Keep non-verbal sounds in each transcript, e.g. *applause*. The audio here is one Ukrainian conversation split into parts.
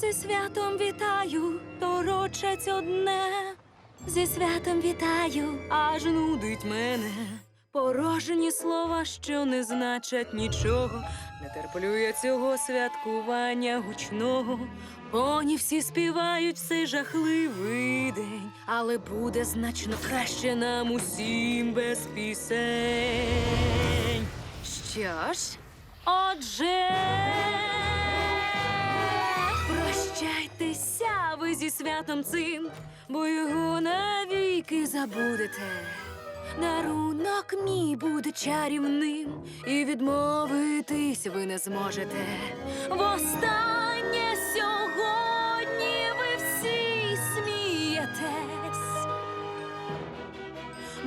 Зі святом вітаю, торочать одне. Зі святом вітаю, аж нудить мене. Порожені слова, що не значать нічого. Не терплю я цього святкування гучного. Поні всі співають в цей жахливий день, але буде значно краще нам усім без пісень. Що ж, отже. Святом цим, бо його навіки забудете. Дарунок мій буде чарівним, і відмовитись ви не зможете. Востаннє сьогодні ви всі смієтесь,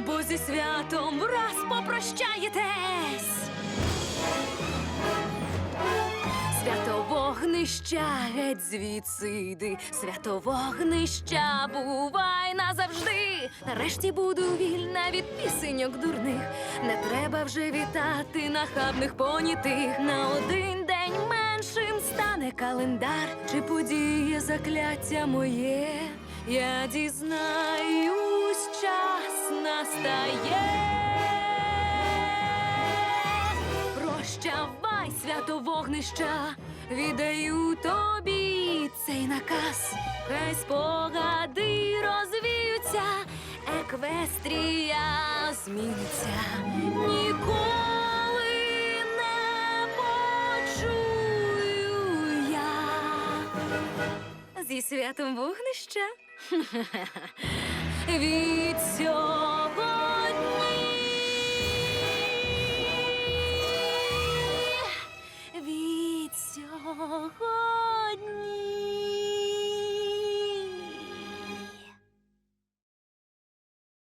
бо зі святом враз попрощаєтесь. Вогнища геть звідси йди, свято вогнища бувай назавжди. Нарешті буду вільна від пісеньок дурних. Не треба вже вітати нахабних понятих. На один день меншим стане календар, чи подіє закляття моє. Я дізнаюсь, час настає. Прощавай, свято вогнища, віддаю тобі цей наказ. Хай спогади розвіються, еквестрія зміниться. Ніколи не почую я. Зі святом вогнища. *laughs* Від сьогодні.